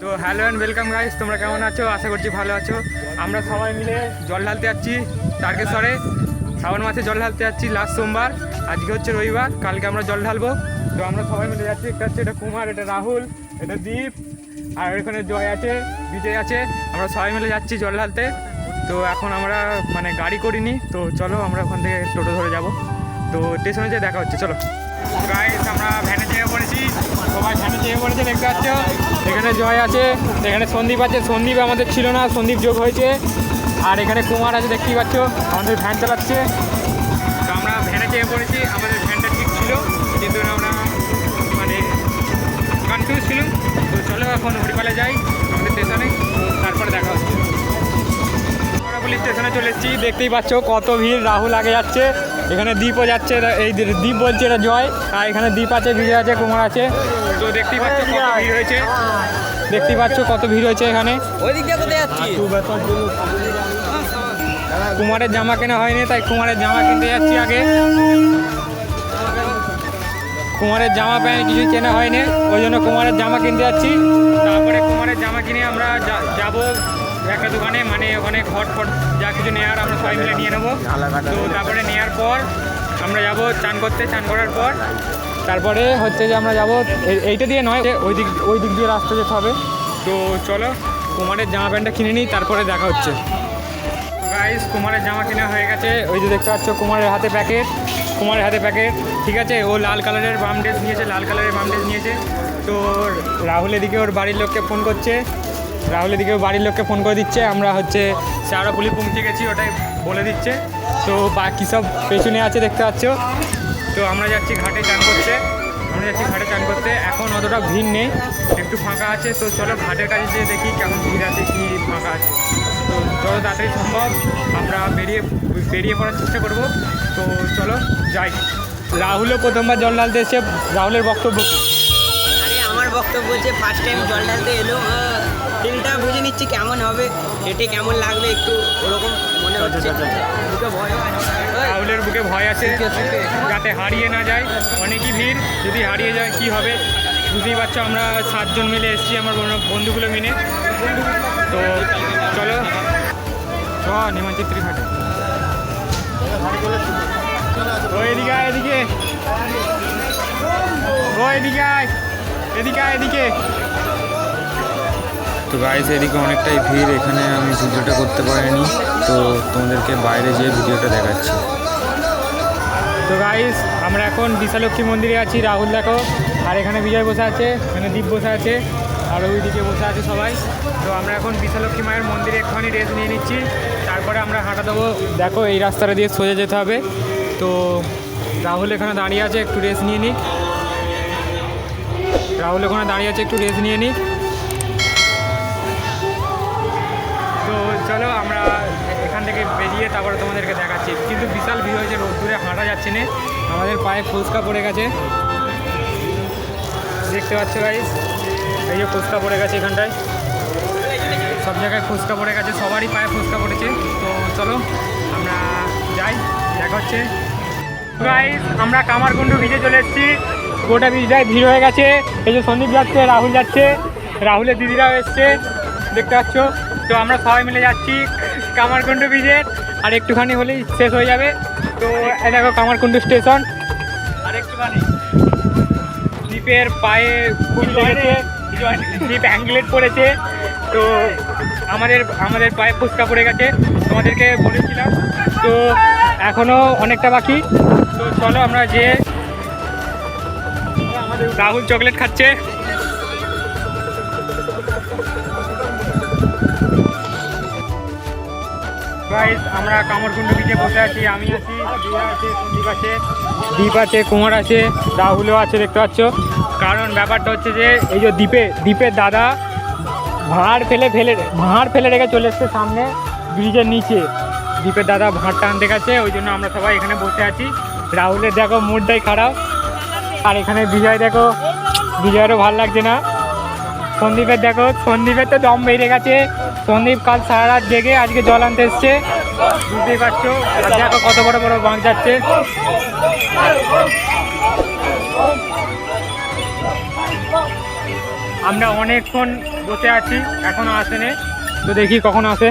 তো hello and welcome guys তোমরা কেমন আছো? আশা করছি ভালো আছো। আমরা সবাই মিলে জল ঢালতে যাচ্ছি তারকেশ্বরে। শ্রাবণ মাসে জল ঢালতে যাচ্ছি লাস্ট সোমবার, আজকে হচ্ছে রবিবার, কালকে আমরা জল ঢালবো। তো আমরা সবাই মিলে যাচ্ছি, একটা হচ্ছে এটা কুমার, এটা রাহুল, এটা দীপ, আর এখানে জয় আছে, বিজয় আছে। আমরা সবাই মিলে যাচ্ছি জল ঢালতে। তো এখন আমরা মানে গাড়ি করিনি, তো চলো আমরা ওখান থেকে টোটো ধরে যাব। তো স্টেশনে যেয়ে দেখা হচ্ছে, চলো। গাইস আমরা ভ্যানে সবাই দেখতে এখানে জয় আছে, এখানে সন্দীপ আছে। সন্দীপ আমাদের ছিল না, সন্দীপ যোগ হয়েছে। আর এখানে কুমার আছে, দেখতেই পাচ্ছ, আমাদের ভ্যান চালাচ্ছে। তো আমরা ভ্যানে চেয়ে পড়েছি, আমাদের ভ্যানটা ঠিক ছিল, কিন্তু আমরা মানে কনফিউজ ছিলাম তো চলো এখন হরিপালে যাই, আমাদের স্টেশনে তারপরে দেখা হচ্ছে। পুলিশ স্টেশনে চলে এসেছি, দেখতেই পাচ্ছ কত ভিড়, রাহুল আগে যাচ্ছে। এখানে দ্বীপও যাচ্ছে এই দ্বীপ বলছে এটা জয়। আর এখানে দ্বীপ আছে ভিড় আছে কুমার আছে। তো দেখতেই পাচ্ছ কত ভিড় হয়েছে। দেখতেই পাচ্ছ কত ভিড় হয়েছে এখানে। কুমারের জামা কেনা হয়নি তাই কুমারের জামা কিনতে যাচ্ছি আগে। কুমারের জামা প্যান্ট কিছু কেনা হয়নি ওই জন্য কুমারের জামা কিনতে যাচ্ছি। তারপরে কুমারের জামা কিনে আমরা যা- যাব। একটা দোকানে মানে ওখানে ঘট ফট যা কিছু নেওয়ার আমরা সবাই মিলে নিয়ে নেব। তো তারপরে নেওয়ার পর আমরা যাব চান করতে, চান করার পর। তারপরে হচ্ছে যে আমরা যাব এইটা দিয়ে নয় ওই দিক ওই দিক দিয়ে রাস্তা যেতে হবে। তো চলো, কুমারের জামা প্যান্টটা কিনে নিই, তারপরে দেখা হচ্ছে। গাইস কুমারের জামা কেনা হয়ে গেছে। ওই যে দেখতে পাচ্ছ, কুমারের হাতে প্যাকেট, কুমারের হাতে প্যাকেট, ঠিক আছে? ও লাল কালারের বাম ড্রেস নিয়েছে, লাল কালারের বাম ড্রেস নিয়েছে। তো রাহুল এদিকে ওর বাড়ির লোককে ফোন করছে। রাহুল এদিকে ওর বাড়ির লোককে ফোন করে দিচ্ছে। আমরা হচ্ছে শ্যাওড়াপুলি পৌঁছে গেছি, ওটাই বলে দিচ্ছে। তো বাকি সব পেছনে আছে দেখতে পাচ্ছ। তো আমরা যাচ্ছি ঘাটে চান করতে। আমরা যাচ্ছি ঘাটে চান করতে। এখন অতটা ভিড় নেই, একটু ফাঁকা আছে। তো চলো ঘাটের কাছে যেয়ে দেখি কেমন ভিড় আছে, কি ফাঁকা আছে। তো যত তাড়াতাড়ি সম্ভব আমরা বেরিয়ে বেরিয়ে পড়ার চেষ্টা করব। তো চলো যাই। রাহুলও প্রথমবার জল ঢালতে এসে রাহুলের বক্তব্য বক্তব্য হচ্ছে ফার্স্ট টাইম জল ঢালতে এলো। ফিলটা বুঝে নিচ্ছি কেমন হবে হেঁটে কেমন লাগবে একটু ওরকম মনে হচ্ছে। দুটো ভয় রাহুলের বুকে ভয় আছে যাতে হারিয়ে না যায়। অনেকই ভিড় যদি হারিয়ে যায় কি হবে? বুঝতেই পারছ আমরা সাতজন মিলে এসেছি আমার বন্ধু- বন্ধুগুলো মিলে। তো চলো। চ নিমন্ত্রিত্রী ঘাটে ও এদিকে এদিকে। ও এদিকে এদিকে এদিকে। তো গাইস এদিকে অনেকটাই ভিড় এখানে আমি ভিডিওটা করতে পারিনি। তো তোমাদেরকে বাইরে যেয়ে ভিডিওটা দেখাচ্ছি। তো গাইস আমরা এখন বিশালক্ষী মন্দিরে আছি রাহুল দেখো। আর এখানে বিজয় বসে আছে এখানে দীপ বসে আছে আর ওইদিকে বসে আছে সবাই। তো আমরা এখন বিশালক্ষী মায়ের মন্দিরে একটুখানি রেস্ট নিয়ে নিচ্ছি। তারপরে আমরা হাঁটা দেবো। দেখো এই রাস্তাটা দিয়ে সোজা যেতে হবে। তো রাহুল এখানে দাঁড়িয়ে আছে একটু রেস্ট নিয়ে নিক। রাহুল ওখানে দাঁড়িয়ে আছে, একটু রেস্ট নিয়ে নিক। তো চলো আমরা এখান থেকে বেরিয়ে তারপরে তোমাদেরকে দেখাচ্ছি। কিন্তু বিশাল ভিড় হয়েছে রোদ্দুরে হাঁটা যাচ্ছে না। আমাদের পায়ে ফুচকা পড়ে গেছে। দেখতে পাচ্ছ গাইস এই যে ফুচকা পড়ে গেছে এখানটায়। সব জায়গায় ফুচকা পড়ে গেছে, সবারই পায়ে ফুচকা পড়েছে। তো চলো, আমরা যাই, দেখা হচ্ছে। আমরা কামারকুণ্ডু ভিজে চলে এসেছি। গোটা বীজটায় ভিড় হয়ে গেছে। এই যে সন্দীপ যাচ্ছে, রাহুল যাচ্ছে। রাহুলের দিদিরাও এসছে। দেখতে পাচ্ছ? তো আমরা সবাই মিলে যাচ্ছি কামারকুণ্ডু ব্রিজে আর একটুখানি হলেই শেষ হয়ে যাবে। তো দেখো কামারকুণ্ডু স্টেশন। আর একটুখানি দ্বীপের পায়ে খুব লেগেছে। দ্বীপ অ্যাঙ্গলেট পড়েছে। তো আমাদের আমাদের পায়ে ফুচকা পড়ে গেছে। তোমাদেরকে বলেছিলাম। তো এখনও অনেকটা বাকি। তো চলো আমরা যে রাহুল চকলেট খাচ্ছে। আমরা কামরকুণ্ডু বিচে বসে আছি, আমি আছি আছে আছে, দীপ আছে, কুমার আছে, রাহুলও আছে, দেখতে পাচ্ছ। কারণ ব্যাপারটা হচ্ছে যে, এই যে দ্বীপে দ্বীপের দাদা ভাঁড় ফেলে ফেলে, ভাঁড় ফেলে রেখে চলে এসছে সামনে ব্রিজের নিচে। দ্বীপের দাদা ভাঁড়টা আনতে গেছে, ওই জন্য আমরা সবাই এখানে বসে আছি। রাহুলের দেখো মুডটাই খারাপ। আর এখানে বিজয় দেখো, বিজয়েরও ভালো লাগছে না। সন্দীপের দেখো, সন্দীপের তো দম বেড়ে গেছে। সন্দীপ কাল সারা রাত জেগে আজকে জল আনতে এসছে। বুঝতেই পারছ? দেখো কত বড় বড় বাঁক যাচ্ছে। আমরা অনেকক্ষণ বসে আছি, এখনও আসেনি। তো দেখি কখন আসে।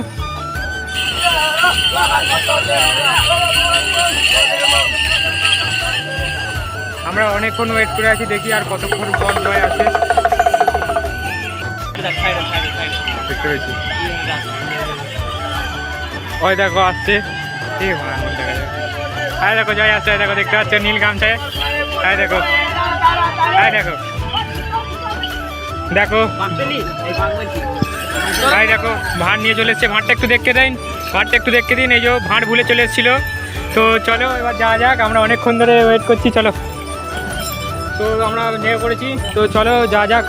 আমরা অনেকক্ষণ ওয়েট করে আছি, দেখি আর কতক্ষণ আসে দেখতে পেয়েছি ওই দেখো, আসছে। ঠিক আছে দেখা জয় আসছে, দেখো, দেখতে পাচ্ছ নীল গামছায়। আয় দেখো আয় দেখো। দেখো। ভাই দেখো, ভাঁড় নিয়ে চলে এসছে, ভাঁড়টা একটু দেখতে দিন। ভাঁড়টা একটু দেখতে দিন, এই যে ভাঁড় ভুলে চলে এসেছিল। তো চলো, এবার যাওয়া যাক, আমরা অনেকক্ষণ ধরে ওয়েট করছি, চলো। তো আমরা নেমে পড়েছি। তো চলো যা যাক।